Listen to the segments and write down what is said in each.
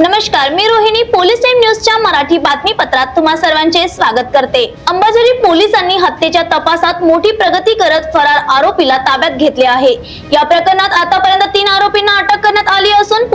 नमस्कार मी Rohini police time न्यूजच्या मराठी बातमीपत्रात तुम्हा सर्वांचे स्वागत करते. अंबाझरी पोलिसांनी हत्येच्या तपासात मोठी प्रगती करत फरार आरोपीला ताब्यात घेतले आहे. या प्रकरणात आतापर्यंत तीन आरोपींना अटक करण्यात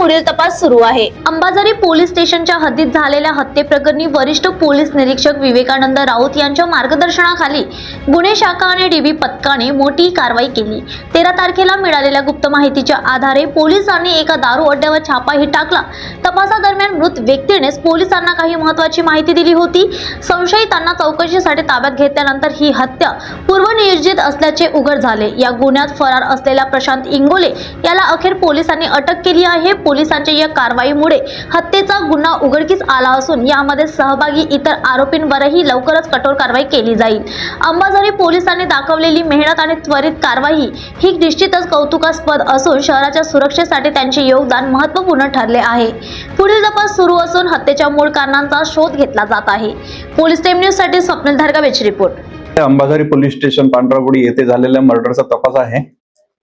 पुढील तपास सुरू आहे. अंबाझरी पोलीस स्टेशनच्या हद्दीत झालेल्या हत्येप्रकरणी वरिष्ठ पोलीस निरीक्षक विवेकानंद राऊत यांच्या मार्गदर्शनाखाली गुन्हे शाखा आणि डीबी पथकाने मोठी कारवाई केली. तेरा तारखेला मिळालेल्या गुप्त माहितीच्या आधारे पोलिसांनी एका दारू अड्ड्यावर छापाही टाकला. तपासादरम्यान मृत व्यक्तीनेच पोलिसांना काही महत्वाची माहिती दिली होती. संशयितांना चौकशीसाठी ताब्यात घेतल्यानंतर ही हत्या पूर्वनियोजित असल्याचे उघड झाले. या गुन्ह्यात फरार असलेला प्रशांत इंगोले याला अखेर पोलिसांनी अटक केली आहे. पोलिसांच्या या कारवाईमुळे हत्येचा गुन्हा उघडकीस आला असून यामध्ये सहभागी इतर आरोपींवरही लवकरच कठोर कारवाई केली जाईल. अंबाझरी पोलिसांनी दाखवलेली मेहनत आणि त्वरित कारवाई ही निश्चितच कौतुकास्पद असून शहराच्या सुरक्षेसाठी त्यांचे योगदान महत्त्वपूर्ण ठरले आहे. पुढील तपास सुरू असून हत्येच्या मूळ कारणांचा शोध घेतला जात आहे. पोलीस टेम न्यूजसाठी Swapnil धारगावेच report. Ambazari police station Pandharagudi येथे झालेल्या मर्डरचा तपास आहे.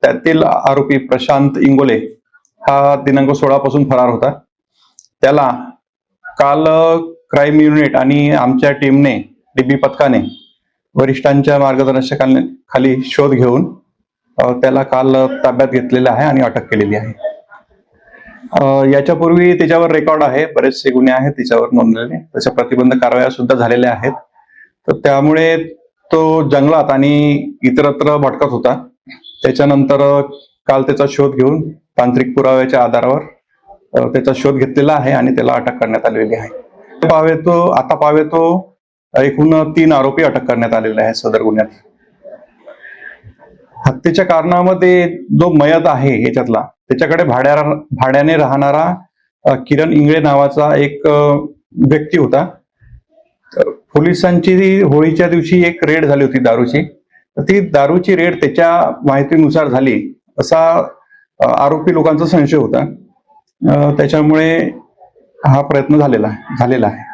त्यातील आरोपी प्रशांत इंगोले हा दिनांक सोळा पासून फरार होता. त्याला काल क्राईम युनिट आणि आमच्या टीमने डीबी पथकाने वरिष्ठांच्या मार्गदर्शकाने खाली शोध घेऊन त्याला काल ताब्यात घेतलेला आहे आणि अटक केलेली आहे. याच्यापूर्वी त्याच्यावर रेकॉर्ड आहे बरेचसे गुन्हे आहेत त्याच्यावर नोंदलेले. त्याच्या प्रतिबंध कारवाया सुद्धा झालेल्या आहेत. तर त्यामुळे तो जंगलात आणि इतरत्र भटकत होता. त्याच्यानंतर काल त्याचा शोध घेऊन तांत्रिक पुराव्याच्या आधारावर त्याचा शोध घेतलेला आहे आणि त्याला अटक करण्यात आलेली आहे. पावे तो आता पावे तो एकूण तीन आरोपी अटक करण्यात आलेले आहेत सदर गुन्ह्यात. हत्येच्या कारणामध्ये जो मयत आहे याच्यातला त्याच्याकडे भाड्या भाड्याने राहणारा किरण इंगळे नावाचा एक व्यक्ती होता. पोलिसांची होळीच्या दिवशी एक रेड झाली होती दारूची. ती दारूची रेड त्याच्या माहितीनुसार झाली असा आरोपी लोकांचा संशय होता. त्याच्यामुळे हा प्रयत्न झालेला झालेला आहे.